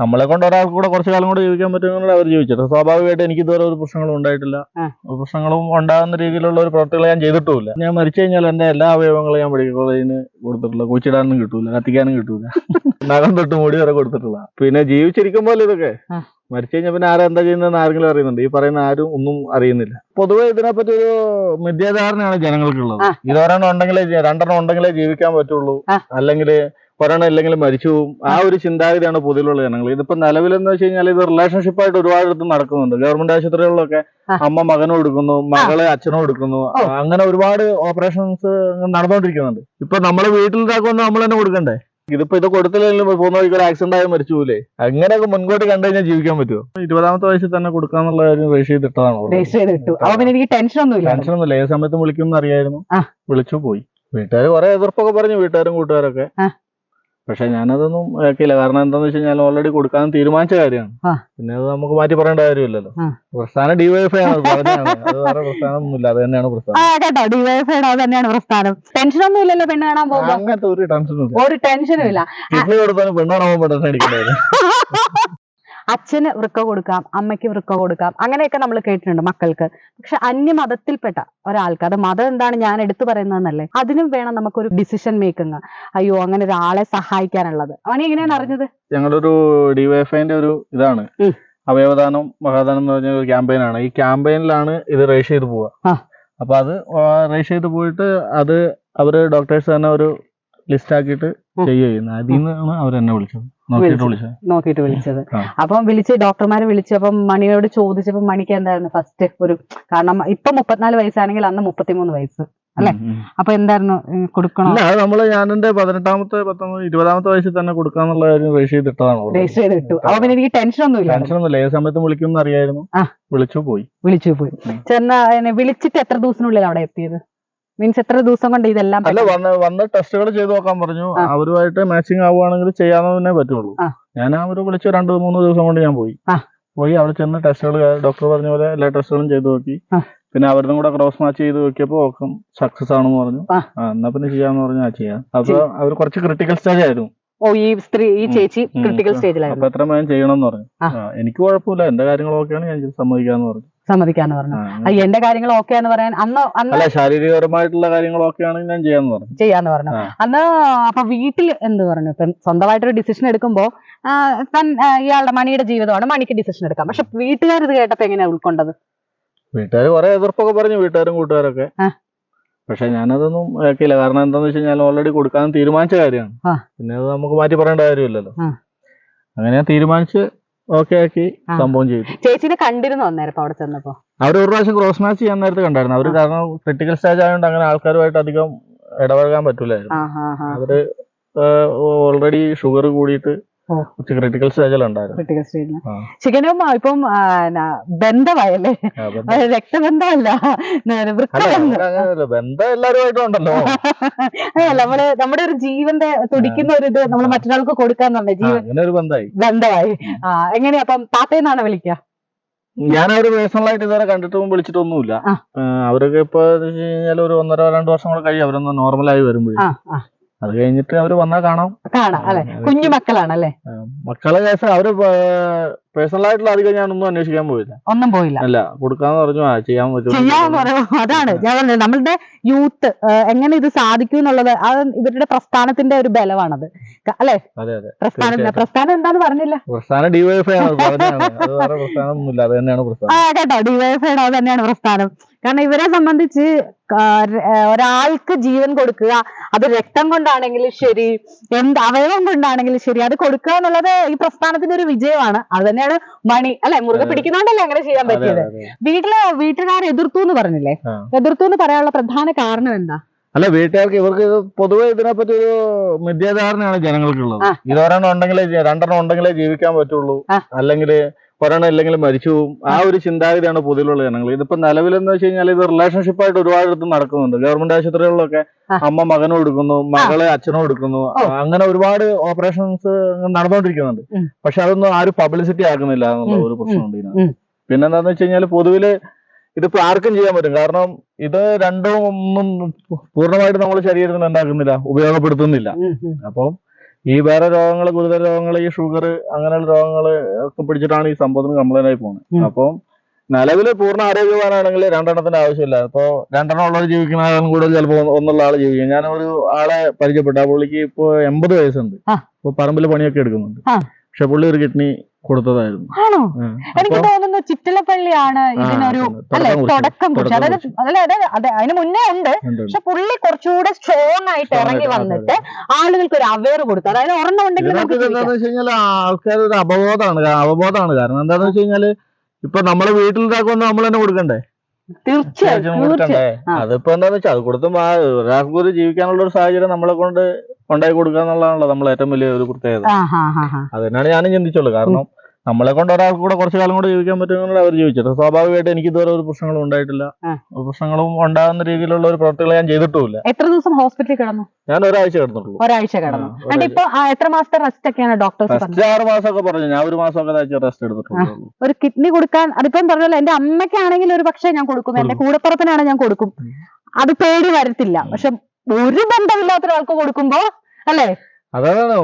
നമ്മളെ കൊണ്ട് ഒരാൾക്ക് കൂടെ കുറച്ചു കാലം കൂടെ ജീവിക്കാൻ പറ്റുമെന്നുള്ള അവർ ജീവിച്ചത് സ്വാഭാവികമായിട്ട് എനിക്ക് ഇതുവരെ ഒരു പ്രശ്നങ്ങളും ഉണ്ടായിട്ടില്ല. പ്രശ്നങ്ങളും ഉണ്ടാകുന്ന രീതിയിലുള്ള ഒരു പ്രവർത്തികൾ ഞാൻ ചെയ്തിട്ടില്ല ഞാൻ മരിച്ചു കഴിഞ്ഞാൽ എന്റെ എല്ലാ അവയവങ്ങളും ഞാൻ മെഡിക്കൽ കോളേജിന് കൊടുത്തിട്ടുള്ള കുച്ചിടാനും കിട്ടൂല കത്തിക്കാനും കിട്ടൂല. നഖം തൊട്ട് മുടി വരെ കൊടുത്തിട്ടുള്ള. പിന്നെ ജീവിച്ചിരിക്കുമ്പോൾ ഇതൊക്കെ? മരിച്ചു കഴിഞ്ഞാൽ പിന്നെ ആരെന്താ എന്താ ചെയ്യുന്നതെന്ന് ആരെങ്കിലും അറിയുന്നുണ്ട്. ഈ പറയുന്ന ആരും ഒന്നും അറിയുന്നില്ല. പൊതുവെ ഇതിനെപ്പറ്റി ഒരു മിഥ്യാധാരണയാണ് ജനങ്ങൾക്കുള്ളത്. ഇതൊരെണ്ണം ഉണ്ടെങ്കിലേ രണ്ടെണ്ണം ഉണ്ടെങ്കിലേ ജീവിക്കാൻ പറ്റുള്ളൂ. അല്ലെങ്കിൽ ഒരെണ്ണം ഇല്ലെങ്കിൽ മരിച്ചു പോകും ആ ഒരു ചിന്താഗതിയാണ് പൊതുവിലുള്ള ജനങ്ങൾ. ഇതിപ്പോ നിലവിലെന്ന് വെച്ച് കഴിഞ്ഞാൽ ഇത് റിലേഷൻഷിപ്പ് ആയിട്ട് ഒരുപാട് അടുത്ത് നടക്കുന്നുണ്ട്. ഗവൺമെന്റ് ആശുപത്രികളിലൊക്കെ അമ്മ മകനും എടുക്കുന്നു മകളെ അച്ഛനും എടുക്കുന്നു. അങ്ങനെ ഒരുപാട് ഓപ്പറേഷൻസ് നടന്നുകൊണ്ടിരിക്കുന്നുണ്ട് ഇപ്പൊ നമ്മളെ വീട്ടിൽ വീട്ടിലുണ്ടാക്കുമെന്ന് നമ്മൾ തന്നെ കൊടുക്കണ്ടേ? ഇതിപ്പോ ഇത് കൊടുത്തില്ലെങ്കിലും പോകുന്ന വഴിക്ക് ഒരു ആക്സിഡന്റ് ആയി മരിച്ചു പോലെ അങ്ങനെയൊക്കെ മുൻകൂട്ടി കണ്ടു കഴിഞ്ഞാൽ ജീവിക്കാൻ പറ്റുമോ ഇരുപതാമത്തെ വയസ്സിൽ തന്നെ കൊടുക്കാന്നുള്ള കാര്യം രജിസ്റ്റർ ചെയ്തിട്ടതാണ് ടെൻഷൻ ഒന്നും ഇല്ല. ഏത് സമയത്തും വിളിക്കും അറിയായിരുന്നു. വിളിച്ചു പോയി. വീട്ടുകാർ കുറെ എതിർപ്പൊക്കെ പറഞ്ഞു. വീട്ടുകാരും കൂട്ടുകാരൊക്കെ. പക്ഷെ ഞാനതൊന്നും കേൾക്കില്ല കാരണം എന്താന്ന് വെച്ച് കഴിഞ്ഞാൽ ഓൾറെഡി കൊടുക്കാൻ തീരുമാനിച്ച കാര്യമാണ്. പിന്നെ അത് നമുക്ക് മാറ്റി പറയേണ്ട കാര്യമില്ലല്ലോ. പ്രസ്ഥാനം ഡിവൈഎഫ്ഐ ആണ്. അത് വേറെ പ്രസ്ഥാനമൊന്നുമില്ല. അത് തന്നെയാണ് പ്രസ്ഥാനം. കേട്ടോ. ഡിവൈഎഫ്ഐയുടെ അത് തന്നെയാണ് പ്രസ്ഥാനം. ടെൻഷൻ ഒന്നും ഇല്ലല്ലോ പെണ്ണ് കാണാൻ പോകുമ്പോ. അങ്ങനത്തെ ഒരു ടെൻഷനും ഇല്ല ഒരു ടെൻഷനും ഇല്ല കിഡ്നി കൊടുത്താലും പെണ്ണാണോ ടെൻഷൻ അടിക്കേണ്ടത് അച്ഛന് വൃക്ക കൊടുക്കാം അമ്മയ്ക്ക് വൃക്ക കൊടുക്കാം അങ്ങനെയൊക്കെ നമ്മൾ കേട്ടിട്ടുണ്ട് മക്കൾക്ക്. പക്ഷെ അന്യമതത്തിൽപ്പെട്ട ഒരാൾക്ക് അത് മതം എന്താണ് ഞാൻ എടുത്തു പറയുന്നതെന്നല്ലേ? അതിനും വേണം നമുക്കൊരു ഡിസിഷൻ മേക്കിങ് അയ്യോ അങ്ങനെ ഒരാളെ സഹായിക്കാനുള്ളത്. അവനെ എങ്ങനെയാണ് അറിഞ്ഞത്? ഞങ്ങളൊരു ഡിവൈഫൈന്റെ ഒരു ഇതാണ്. അവയവദാനം മഹാദാനം എന്ന് പറഞ്ഞ ഒരു ക്യാമ്പയിനാണ് ഈ ക്യാമ്പയിനിലാണ് ഇത് രജിസ്റ്റർ ചെയ്ത് പോവുക. അപ്പൊ അത് രജിസ്റ്റർ ചെയ്ത് പോയിട്ട് അത് അവർ ഡോക്ടേഴ്സ് തന്നെ ഒരു ലിസ്റ്റ് ആക്കിയിട്ട് ചെയ്യുന്നത്. അതിൽ നിന്നാണ് അവർ എന്നെ വിളിച്ചത്. നോക്കിയിട്ട് വിളിച്ചത്. അപ്പം വിളിച്ച് ഡോക്ടർമാരെ വിളിച്ചപ്പം മണിയോട് ചോദിച്ചപ്പോ മണിക്ക് എന്തായിരുന്നു ഫസ്റ്റ് ഒരു കാരണം ഇപ്പൊ മുപ്പത്തിനാല് വയസ്സാണെങ്കിൽ അന്ന് മുപ്പത്തിമൂന്ന് വയസ്സ് അല്ലെ. അപ്പൊ എന്തായിരുന്നു കൊടുക്കണം? അത് നമ്മൾ ഞാൻ എന്റെ പതിനെട്ടാമത്തെ പത്തൊമ്പത് ഇരുപതാമത്തെ വയസ്സിൽ തന്നെ കൊടുക്കാന്നുള്ള കാര്യം രജിസ്റ്റർ ചെയ്തിട്ടതാണ് രജിസ്റ്റർ ചെയ്ത് കിട്ടു അപ്പൊ പിന്നെ എനിക്ക് ടെൻഷൻ ഒന്നും ഇല്ല ടെൻഷൻ ഒന്നുമില്ല. ഏത് സമയത്ത് വിളിക്കും അറിയായിരുന്നു. വിളിച്ചു പോയി. വിളിച്ചു പോയി. ഉം. ചെന്ന വിളിച്ചിട്ട് എത്ര ദിവസത്തിനുള്ളിൽ അവിടെ എത്തിയത്? മീൻസ് എത്ര ദിവസം കൊണ്ട് ഇതെല്ലാം അല്ല വന്ന വന്ന് ടെസ്റ്റുകൾ ചെയ്ത് നോക്കാൻ പറഞ്ഞു. അവരുമായിട്ട് മാച്ചിങ് ആവുകയാണെങ്കിൽ ചെയ്യാവുന്നതന്നെ പറ്റുള്ളൂ. ഞാൻ അവർ വിളിച്ച് രണ്ട് മൂന്ന് ദിവസം കൊണ്ട് ഞാൻ പോയി. പോയി അവിടെ ചെന്ന് ടെസ്റ്റുകൾ ഡോക്ടർ പറഞ്ഞ പോലെ എല്ലാ ടെസ്റ്റുകളും ചെയ്ത് നോക്കി. പിന്നെ അവരുടെ കൂടെ ക്രോസ് മാച്ച് ചെയ്ത് നോക്കിയപ്പോ ഓക്കം സക്സസ് ആണെന്ന് പറഞ്ഞു. എന്നാ പിന്നെ ചെയ്യാന്ന് പറഞ്ഞു ആ ചെയ്യാം. അപ്പൊ അവർ കുറച്ച് ക്രിട്ടിക്കൽ സ്റ്റേജ് ആയിരുന്നു. ഓ ഈ സ്ത്രീ ഈ ചേച്ചി ക്രിട്ടിക്കൽ ക്രിട്ടിക്കൽ അപ്പൊ സ്റ്റേജിലായിരുന്നു എത്ര വേഗം ചെയ്യണം എന്ന് പറഞ്ഞു. എനിക്ക് കുഴപ്പമില്ല. എന്റെ കാര്യങ്ങളൊക്കെയാണ് ഞാൻ സമ്മതിക്കാന്ന് പറഞ്ഞു. സമ്മതിക്കാന്ന് പറഞ്ഞു. അത് എന്റെ കാര്യങ്ങൾ ഓക്കെ എന്ന് പറയാൻ അന്ന് അന്ന് ശാരീരികപരമായിട്ടുള്ള കാര്യങ്ങൾ ഓക്കെ കാര്യങ്ങളൊക്കെയാണെങ്കിൽ ഞാൻ ചെയ്യാന്ന് പറഞ്ഞു. ചെയ്യാന്ന് പറഞ്ഞു. അന്ന് അപ്പൊ വീട്ടിൽ എന്ത് പറഞ്ഞു? ഇപ്പം സ്വന്തമായിട്ടൊരു ഡിസിഷൻ എടുക്കുമ്പോ ആ, തൻ ഇയാളുടെ മണിയുടെ ജീവിതമാണ് മണിക്ക് ഡിസിഷൻ എടുക്കാം. പക്ഷെ വീട്ടുകാർ ഇത് കേട്ടപ്പോ എങ്ങനെയാ ഉൾക്കൊണ്ടത്? വീട്ടുകാർ കുറെ എതിർപ്പൊക്കെ പറഞ്ഞു വീട്ടുകാരും കൂട്ടുകാരൊക്കെ. പക്ഷെ ഞാനതൊന്നും കേൾക്കില്ല കാരണം എന്താന്ന് വെച്ച് കഴിഞ്ഞാൽ ഓൾറെഡി കൊടുക്കാൻ തീരുമാനിച്ച കാര്യമാണ്. പിന്നെ അത് നമുക്ക് മാറ്റി പറയേണ്ട കാര്യമില്ലല്ലോ. അങ്ങനെ ഞാൻ തീരുമാനിച്ച് ഓക്കെ ആക്കി. സംഭവം ചെയ്തു. ചേച്ചിനെ കണ്ടിരുന്നു അന്നേരം അവിടെ ചെന്നപ്പോ? അവർ ഒരു പ്രാവശ്യം ക്രോസ് മാച്ച് ചെയ്യാൻ നേരത്തെ കണ്ടായിരുന്നു. അവർ കാരണം ക്രിട്ടിക്കൽ സ്റ്റേജ് ആയതുകൊണ്ട് അങ്ങനെ ആൾക്കാരുമായിട്ട് അധികം ഇടപഴകാൻ പറ്റൂലായിരുന്നു. അവർ ഓൾറെഡി ഷുഗർ കൂടിയിട്ട് ക്രിട്ടിക്കൽ സ്റ്റേജിലുണ്ടായിരുന്നു ക്രിട്ടിക്കൽ സ്റ്റേജിൽ. ചിക്കനും ഇപ്പം ബന്ധമായല്ലേ? രക്തബന്ധമല്ല. അല്ല ബന്ധം എല്ലാവരുമായിട്ടും ഉണ്ടല്ലോ. അതെ നമ്മൾ നമ്മുടെ ഒരു ജീവന്റെ തുടിക്കുന്ന ഒരു ഇത് നമ്മൾ മറ്റൊരാൾക്ക് കൊടുക്കാന്നുണ്ടേ ജീവൻ ഒരു ബന്ധമായി. ബന്ധമായി. ആ എങ്ങനെയാ? അപ്പം താത്തേന്നാണ് വിളിക്കുക ഞാൻ അവർ പേഴ്സണലായിട്ട് ഇതുവരെ കണ്ടിട്ടും വിളിച്ചിട്ടൊന്നുമില്ല. അവരൊക്കെ ഇപ്പൊ കഴിഞ്ഞാൽ ഒരു ഒന്നര രണ്ട് വർഷം കൂടെ കഴിയും. അവരൊന്ന് നോർമലായി വരുമ്പോഴേ. അത് കഴിഞ്ഞിട്ട് അവർ വന്നാ കാണാം. കാണാം അല്ലെ? കുഞ്ഞു മക്കളാണല്ലേ? മക്കളെ കേസ് അവർ പേഴ്സണലായിട്ടുള്ള അധികം ഒന്നും അന്വേഷിക്കാൻ പോയില്ല. ഒന്നും പോയില്ല. അല്ല കൊടുക്കാന്ന് പറഞ്ഞു ആ ചെയ്യാൻ പറ്റും ചെയ്യാൻ അതാണ് ഞാൻ പറഞ്ഞത് നമ്മളുടെ യൂത്ത് എങ്ങനെ ഇത് സാധിക്കും എന്നുള്ളത് അത് ഇവരുടെ പ്രസ്ഥാനത്തിന്റെ ഒരു ബലമാണത്. അല്ലെ? പ്രസ്ഥാനം പ്രസ്ഥാനം എന്താന്ന് പറഞ്ഞില്ല. പ്രസ്ഥാനം ഡിവൈഎഫ്ഐ ആണ് പറഞ്ഞതാണ് അത് തന്നെയാണ് പ്രസ്ഥാനം. ആ കേട്ടോ ഡിവൈഎഫ്ഐയുടെ അത് തന്നെയാണ് പ്രസ്ഥാനം. കാരണം ഇവരെ സംബന്ധിച്ച് ഒരാൾക്ക് ജീവൻ കൊടുക്കുക അത് രക്തം കൊണ്ടാണെങ്കിലും ശരി എന്ത് അവയവം കൊണ്ടാണെങ്കിലും ശരി അത് കൊടുക്കുക എന്നുള്ളത് ഈ പ്രസ്ഥാനത്തിന്റെ ഒരു വിജയമാണ്. അത് തന്നെയാണ് മണി അല്ലെ മുറുകെ. പിടിക്കുന്നോണ്ടല്ലേ അങ്ങനെ ചെയ്യാൻ പറ്റിയത് വീട്ടിലെ വീട്ടുകാർ എതിർത്തു എന്ന് പറഞ്ഞില്ലേ. എതിർത്തു എന്ന് പറയാനുള്ള പ്രധാന കാരണം എന്താ അല്ല വീട്ടുകാർക്ക് ഇവർക്ക് പൊതുവെ ഇതിനെപ്പറ്റി ഒരു മിഥ്യാധാരണയാണ് ജനങ്ങൾക്കുള്ളത്. ഇതൊരെണ്ണം ഉണ്ടെങ്കിലേ രണ്ടെണ്ണം ഉണ്ടെങ്കിലേ ജീവിക്കാൻ പറ്റുള്ളൂ. അല്ലെങ്കിൽ ഒരെണ്ണം ഇല്ലെങ്കിൽ മരിച്ചു പോകും ആ ഒരു ചിന്താഗതിയാണ് പൊതുവിലുള്ള ജനങ്ങൾ ഇതിപ്പോ നിലവിലെന്ന് വെച്ച് കഴിഞ്ഞാൽ ഇത് റിലേഷൻഷിപ്പ് ആയിട്ട് ഒരുപാട് നടക്കുന്നുണ്ട്. ഗവൺമെന്റ് ആശുപത്രികളിലൊക്കെ അമ്മ മകനും എടുക്കുന്നു മകളെ അച്ഛനും എടുക്കുന്നു. അങ്ങനെ ഒരുപാട് ഓപ്പറേഷൻസ് നടന്നുകൊണ്ടിരിക്കുന്നുണ്ട്. പക്ഷെ അതൊന്നും ആരും പബ്ലിസിറ്റി ആക്കുന്നില്ല എന്നുള്ള ഒരു പ്രശ്നമുണ്ട്. ഇതിനകത്ത്. പിന്നെന്താന്ന് വെച്ച് കഴിഞ്ഞാൽ പൊതുവിൽ ഇതിപ്പോ ആർക്കും ചെയ്യാൻ പറ്റും. കാരണം ഇത് രണ്ടും ഒന്നും പൂർണമായിട്ട് നമ്മുടെ ശരീരത്തിന് ഉണ്ടാക്കുന്നില്ല ഉപയോഗപ്പെടുത്തുന്നില്ല. അപ്പം ഈ വേറെ രോഗങ്ങൾ ഗുരുതര രോഗങ്ങൾ ഈ ഷുഗർ അങ്ങനെയുള്ള രോഗങ്ങൾ ഒക്കെ പിടിച്ചിട്ടാണ് ഈ സംഭവത്തിന് കംപ്ലൈന്റ് ആയി പോകുന്നത്. അപ്പം നിലവിൽ പൂർണ ആരോഗ്യവാനാണെങ്കിൽ രണ്ടെണ്ണത്തിന്റെ ആവശ്യമില്ല. ഇപ്പോൾ രണ്ടെണ്ണം ഉള്ളവർ ജീവിക്കുന്നതിനും കൂടുതൽ ചിലപ്പോൾ ഒന്നുള്ള ആൾ ജീവിക്കും. ഞാൻ ഒരു ആളെ പരിചയപ്പെട്ടു. ആ പുള്ളിക്ക് ഇപ്പോ എൺപത് വയസ്സുണ്ട്. ഇപ്പൊ പറമ്പിൽ പണിയൊക്കെ എടുക്കുന്നുണ്ട്. പക്ഷെ പുള്ളി ഒരു കിഡ്നി കൊടുത്തതായിരുന്നു. ആണോ? എനിക്ക് തോന്നുന്നു ചിറ്റലപ്പള്ളിയാണ് ഇതിനൊരു അല്ലെ. തുടക്കം കുറിച്ച് അതായത് അല്ല അതെ അതെ അതിന് മുന്നേ ഉണ്ട്. പക്ഷെ പുള്ളി കുറച്ചുകൂടെ സ്ട്രോങ് ആയിട്ട് ഇറങ്ങി വന്നിട്ട് ആളുകൾക്ക് ഒരു അവയർ കൊടുത്തു. അതായത് ഒരെണ്ണം ഉണ്ടെങ്കിൽ വെച്ച് കഴിഞ്ഞാൽ ആൾക്കാർ ഒരു അവബോധമാണ് അവബോധമാണ്. കാരണം എന്താണെന്ന് വെച്ച് കഴിഞ്ഞാൽ ഇപ്പൊ നമ്മളെ വീട്ടിലുണ്ടാക്കുമ്പോൾ നമ്മൾ തന്നെ കൊടുക്കണ്ടേ? തീർച്ചയായും. അതിപ്പോ എന്താന്ന് വെച്ചാൽ അത് കൊടുത്തും ആ ഒരാൾക്ക് ഒരു ജീവിക്കാനുള്ള ഒരു സാഹചര്യം നമ്മളെ കൊണ്ട് ഉണ്ടാക്കി കൊടുക്കുക എന്നുള്ളതാണല്ലോ നമ്മളെ ഏറ്റവും വലിയ ഒരു പ്രത്യേകത അത് തന്നെയാണ് ഞാനും ചിന്തിച്ചുള്ളൂ. കാരണം നമ്മളെ കൊണ്ട് ഒരാൾക്ക് കൂടെ കുറച്ചു കാലം കൂടെ ജീവിക്കാൻ പറ്റുമെന്നുള്ള അവർ ജീവിച്ചത് സ്വാഭാവികമായിട്ട് എനിക്ക് ഇതുവരെ ഒരു പ്രശ്നങ്ങളും ഉണ്ടായിട്ടില്ല. പ്രശ്നങ്ങളും ഉണ്ടാകുന്ന രീതിയിലുള്ള ഒരു പ്രവർത്തികൾ ഞാൻ ചെയ്തിട്ടില്ല എത്ര ദിവസം ഹോസ്പിറ്റലിൽ കിടന്നു? ഞാൻ ഒരാഴ്ച കിടന്നിട്ടുള്ളൂ ഒരാഴ്ച കിടന്നു. ഇപ്പൊ എത്ര മാസത്തെ റെസ്റ്റ് ഒക്കെയാണ് ഡോക്ടേഴ്സ് ആറ് മാസമൊക്കെ പറഞ്ഞു. ഞാൻ ഒരു മാസമൊക്കെ റെസ്റ്റ് എടുത്തിട്ടുള്ളൂ. ഒരു കിഡ്നി കൊടുക്കാൻ അതിപ്പം പറഞ്ഞല്ലോ എന്റെ അമ്മയ്ക്കാണെങ്കിൽ ഒരു പക്ഷേ ഞാൻ കൊടുക്കും. എന്റെ കൂടപ്പുറത്തിനാണ് ഞാൻ കൊടുക്കും. അത് പേടി വരത്തില്ല. പക്ഷെ ഒരു ബന്ധമില്ലാത്ത ഒരാൾക്ക് കൊടുക്കുമ്പോ അല്ലേ? അതാണ്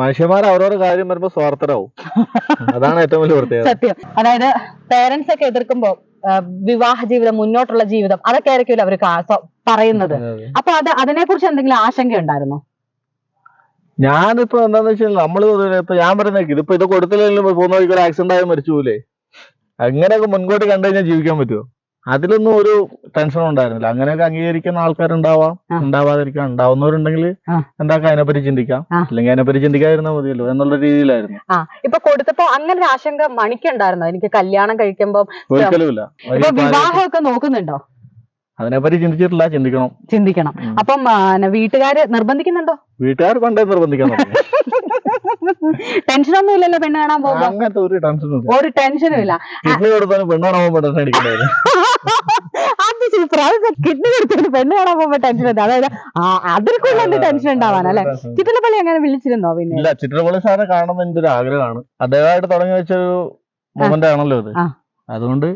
മനുഷ്യന്മാർ അവരോട് കാര്യം വരുമ്പോ സ്വാർത്ഥരാവും. അതാണ് ഏറ്റവും വലിയ പ്രത്യേകത. സത്യം. അതായത് പേരൻസ് ഒക്കെ എതിർക്കുമ്പോ വിവാഹ ജീവിതം മുന്നോട്ടുള്ള ജീവിതം അതൊക്കെ ആയിരിക്കുമല്ലോ അവർ പറയുന്നത്. അപ്പൊ അത് അതിനെ കുറിച്ച് എന്തെങ്കിലും ആശങ്ക ഉണ്ടായിരുന്നോ? ഞാനിപ്പോ എന്താന്ന് വെച്ചാൽ നമ്മൾ ഇപ്പൊ ഞാൻ പറയുന്നത് ഇതിപ്പോ ഇത് കൊടുത്തില്ലെങ്കിലും പോകുന്ന വഴിക്ക് ഒരു ആക്സിഡന്റ് ആയി മരിച്ചു പോലെ അങ്ങനെയൊക്കെ മുൻകൂട്ടി കണ്ടു കഴിഞ്ഞാൽ ജീവിക്കാൻ പറ്റുമോ അതിലൊന്നും ഒരു ടെൻഷനും ഉണ്ടായിരുന്നില്ല. അങ്ങനെയൊക്കെ അംഗീകരിക്കുന്ന ആൾക്കാരുണ്ടാവാം. ഉണ്ടാവാതിരിക്കാം. ഉണ്ടാവുന്നവരുണ്ടെങ്കിൽ. എന്താക്കാം അതിനെപ്പറ്റി ചിന്തിക്കാം. അല്ലെങ്കിൽ അതിനെപ്പറ്റി ചിന്തിക്കാതിരുന്നാൽ മതിയല്ലോ എന്നുള്ള രീതിയിലായിരുന്നു. ആ. ഇപ്പൊ കൊടുത്തപ്പോ അങ്ങനെ ഒരു ആശങ്ക മണിക്കുണ്ടായിരുന്നോ? എനിക്ക് കല്യാണം കഴിക്കുമ്പോ ഒരിക്കലുമില്ല. വിവാഹമൊക്കെ നോക്കുന്നുണ്ടോ? അതിനെപ്പറ്റി ചിന്തിച്ചിട്ടില്ല ചിന്തിക്കണം. ചിന്തിക്കണം. അപ്പം വീട്ടുകാര് നിർബന്ധിക്കുന്നുണ്ടോ? വീട്ടുകാർ പണ്ടേ നിർബന്ധിക്കാൻ തുടങ്ങി. ടെൻഷനൊന്നും ഇല്ലല്ലോ പെണ്ണ് കാണാൻ പോകുമ്പോ. അങ്ങനത്തെ ഒരു ടെൻഷനും ഒരു ടെൻഷനും ഇല്ല. കിഡ്നി കൊടുത്താലും പെണ്ണാണോ ടെൻഷൻ അടിക്കണ്ടായിരുന്നു. അത് സൂപ്പർ അത് കിഡ്നി കൊടുത്തിട്ട് പെണ്ണ് കാണാൻ പോകുമ്പോ ടെൻഷൻ ഉണ്ട്. അതായത് എന്ത് ടെൻഷൻ ഉണ്ടാവാൻ അല്ലെ? ചിറ്റലപ്പള്ളി അങ്ങനെ വിളിച്ചിരുന്നോ പിന്നെ? ഇല്ല ചിത്രപൊളി സാറെ കാണുന്ന എന്റെ ഒരു ആഗ്രഹമാണ്. അദ്ദേഹമായിട്ട് തുടങ്ങി വെച്ചൊരു മൊമെന്റ് ആണല്ലോ ഇത്. ആ. അതുകൊണ്ട്.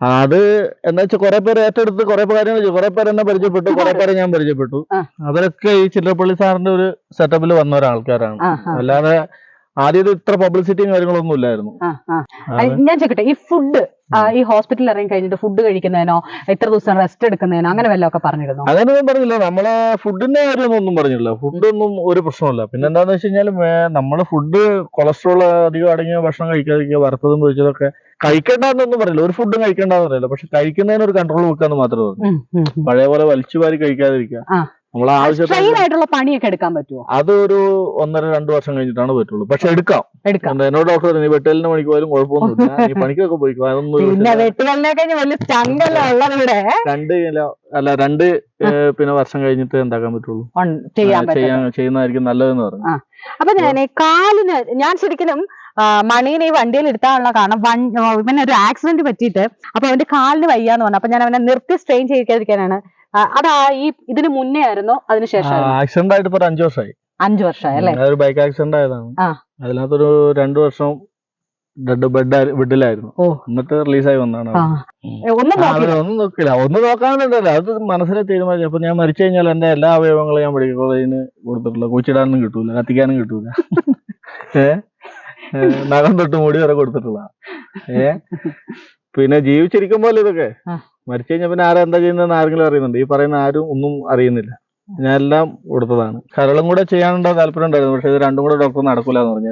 അത് എന്താ വെച്ചാൽ കുറെ പേര് ഏറ്റെടുത്ത് കുറെ കാര്യങ്ങൾ കുറെ പേര് എന്നെ പരിചയപ്പെട്ടു. കുറെ പേരെ ഞാൻ പരിചയപ്പെട്ടു. അവരൊക്കെ ഈ ചിത്രപ്പള്ളി സാറിന്റെ ഒരു സെറ്റപ്പിൽ വന്ന ഒരാൾക്കാരാണ്. അല്ലാതെ ആദ്യം ഇത് ഇത്ര പബ്ലിസിറ്റിയും കാര്യങ്ങളൊന്നും ഇല്ലായിരുന്നു. ഞാൻ ചോദിക്കട്ടെ ഈ ഫുഡ് ഈ ഹോസ്പിറ്റലിൽ ഇറങ്ങി കഴിഞ്ഞിട്ട് ഫുഡ് കഴിക്കുന്നതിനോ എത്ര ദിവസം റെസ്റ്റ് എടുക്കുന്നതിനോ അങ്ങനെ വല്ല ഒക്കെ പറഞ്ഞിരുന്നോ അങ്ങനെയൊന്നും പറഞ്ഞില്ല നമ്മളെ ഫുഡിന്റെ കാര്യമൊന്നും ഒന്നും പറഞ്ഞില്ല ഫുഡൊന്നും ഒരു പ്രശ്നമില്ല പിന്നെ എന്താന്ന് വെച്ച് കഴിഞ്ഞാൽ നമ്മൾ ഫുഡ് കൊളസ്ട്രോൾ അധികം അടങ്ങിയ ഭക്ഷണം കഴിക്കാതിരിക്കുക വറുത്തതും പൊരിച്ചതൊക്കെ കഴിക്കേണ്ടെന്നൊന്നും പറയില്ല. ഒരു ഫുഡും കഴിക്കേണ്ടെന്ന് പറയില്ല. പക്ഷെ കഴിക്കുന്നതിന് ഒരു കൺട്രോൾ വെക്കാന്ന് മാത്രമേ പറഞ്ഞു. പഴയ പോലെ വലിച്ചു വാരി കഴിക്കാതിരിക്കുക. ആ. നമ്മളെ ആവശ്യത്തിന് സ്ട്രെയിൻ ആയിട്ടുള്ള പണിയൊക്കെ എടുക്കാൻ പറ്റുമോ അതൊരു ഒന്നര രണ്ടു വർഷം കഴിഞ്ഞിട്ടാണ് പറ്റുള്ളൂ. പക്ഷെ എടുക്കാം. എടുക്കാം. എന്നോട് ഡോക്ടർ പറഞ്ഞു നീ വെട്ടലിന് പണിക്ക് പോയാലും കുഴപ്പമൊന്നുമില്ല. നീ പണിക്കൊക്കെ പോയി രണ്ട് കിലോ അല്ല രണ്ട് പിന്നെ വർഷം കഴിഞ്ഞിട്ട് എന്താക്കാൻ പറ്റുള്ളൂ. ചെയ്യുന്നതായിരിക്കും നല്ലതെന്ന് പറഞ്ഞു. അപ്പൊ ഞാൻ കാലിന് ഞാൻ ശരിക്കും മണീനെ ഈ വണ്ടിയിൽ എടുത്താനുള്ള കാരണം വൺ ഇവന് ഒരു ആക്സിഡന്റ് പറ്റിയിട്ട് അപ്പൊ അവന്റെ കാലിന് വയ്യാന്ന് പറഞ്ഞു. അപ്പൊ ഞാൻ അവനെ നിർത്തി സ്ട്രെയിൻ ചെയ്യിക്കാതിരിക്കാനാണ് അതാ ഈ ഇതിന് മുന്നേ ആയിരുന്നോ അതിനുശേഷം ആക്സിഡന്റ് ആയിട്ട് ഇപ്പൊ അഞ്ചു വർഷമായി അഞ്ചു വർഷമായി അല്ലെ? ഒരു ബൈക്ക് ആക്സിഡന്റ് ആയതാണ്. അതിനകത്തൊരു രണ്ടു വർഷം ബെഡ് ബെഡ് ബെഡിലായിരുന്നു. എന്നിട്ട് റിലീസായി വന്നതാണ് ഒന്നും നോക്കില്ല? ഒന്ന് നോക്കാനുണ്ടല്ലോ അത് മനസ്സിലെ തീരുമാനിച്ചു. അപ്പൊ ഞാൻ മരിച്ചു കഴിഞ്ഞാൽ എന്റെ എല്ലാ അവയവങ്ങളും ഞാൻ മെഡിക്കൽ കോളേജിന് കൊടുത്തിട്ടുള്ള കുച്ചിടാനും കിട്ടൂല കത്തിക്കാനും കിട്ടൂല. ഏഹ് നഖം തൊട്ട് മുടി വരെ കൊടുത്തിട്ടുള്ള ഏഹ് പിന്നെ ജീവിച്ചിരിക്കുമ്പോൾ ഇതൊക്കെ. മരിച്ചു കഴിഞ്ഞാൽ പിന്നെ ആരാ എന്താ ചെയ്യുന്നതെന്ന് ആരെങ്കിലും അറിയുന്നുണ്ട്. ഈ പറയുന്ന ആരും ഒന്നും അറിയുന്നില്ല. ഞാൻ എല്ലാം കൊടുത്തതാണ്. കരളും കൂടെ ചെയ്യാനുണ്ടോ താല്പര്യം ഉണ്ടായിരുന്നു. പക്ഷെ ഇത് രണ്ടും കൂടെ ഡോക്ടർ നടക്കൂല എന്ന് പറഞ്ഞു.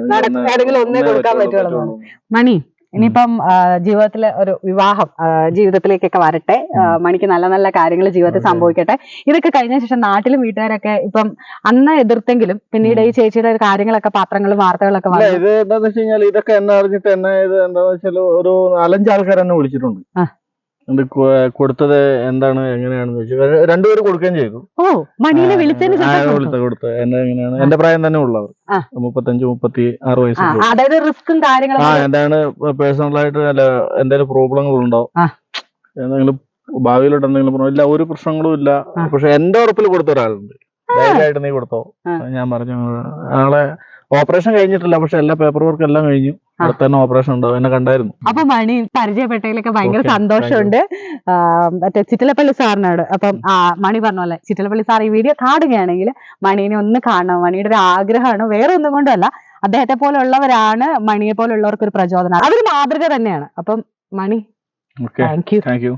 മണി ഇനിയിപ്പം ജീവിതത്തിലെ ഒരു വിവാഹം ജീവിതത്തിലേക്കൊക്കെ വരട്ടെ. മണിക്ക് നല്ല നല്ല കാര്യങ്ങൾ ജീവിതത്തിൽ. സംഭവിക്കട്ടെ. ഇതൊക്കെ കഴിഞ്ഞ ശേഷം നാട്ടിലും വീട്ടുകാരൊക്കെ ഇപ്പം അന്ന് എതിർത്തെങ്കിലും പിന്നീട് ഈ ചേച്ചിയുടെ കാര്യങ്ങളൊക്കെ പത്രങ്ങളും വാർത്തകളൊക്കെ ഇത് എന്താണെന്ന് വെച്ച് കഴിഞ്ഞാൽ ഇതൊക്കെ എന്നെ അറിഞ്ഞിട്ട് എന്നെ ഇത് എന്താണെന്ന് വെച്ചാൽ ഒരു നാലഞ്ച് ആൾക്കാർ എന്നെ വിളിച്ചിട്ടുണ്ട്. ആ. ഇത് കൊടുത്തത് എന്താണ് എങ്ങനെയാണെന്ന് ചോദിച്ചു രണ്ടുപേരും കൊടുക്കുകയും ചെയ്തു. ഓ മണീനെ വിളിച്ചതിന് ആ, ശേഷം കൊടുത്ത? കൊടുത്ത എന്നെ എങ്ങനെയാണ്? എന്റെ പ്രായം തന്നെ ഉള്ളവർ. ആ. മുപ്പത്തഞ്ച് മുപ്പത്തി ആറ് വയസ്സ് അതായത് റിസ്ക്കും കാര്യങ്ങളും ആ എന്താണ് പേഴ്സണൽ ആയിട്ട് അല്ല എന്തെങ്കിലും പ്രോബ്ലങ്ങൾ ഉണ്ടോ. എന്തെങ്കിലും ഭാവിയിലോട്ട് എന്തെങ്കിലും ഇല്ല ഒരു പ്രശ്നങ്ങളും ഇല്ല. പക്ഷെ എന്റെ ഉറപ്പിൽ കൊടുത്ത ഒരാളുണ്ട്. ധൈര്യമായിട്ട് നീ കൊടുത്തോ. ഞാൻ പറഞ്ഞു ആളെ ഓപ്പറേഷൻ കഴിഞ്ഞിട്ടില്ല പക്ഷെ എല്ലാ പേപ്പർ വർക്ക് എല്ലാം കഴിഞ്ഞു. അടുത്ത തന്നെ ഓപ്പറേഷൻ ഉണ്ടാവും എന്നെ കണ്ടായിരുന്നു. അപ്പൊ മണി പരിചയപ്പെട്ടതിലൊക്കെ ഭയങ്കര സന്തോഷമുണ്ട്. മറ്റേ ചിറ്റലപ്പള്ളി സാറിനോട്. അപ്പം മണി പറഞ്ഞ പോലെ ചിറ്റലപ്പള്ളി സാർ ഈ വീഡിയോ കാണുകയാണെങ്കിൽ മണീനെ ഒന്ന് കാണണം. മണിയുടെ ഒരു ആഗ്രഹമാണ്. വേറെ ഒന്നും കൊണ്ടല്ല അദ്ദേഹത്തെ പോലുള്ളവരാണ് മണിയെ പോലുള്ളവർക്ക് ഒരു പ്രചോദനം. അതൊരു മാതൃക തന്നെയാണ്. അപ്പം മണി താങ്ക് യു. Thank you.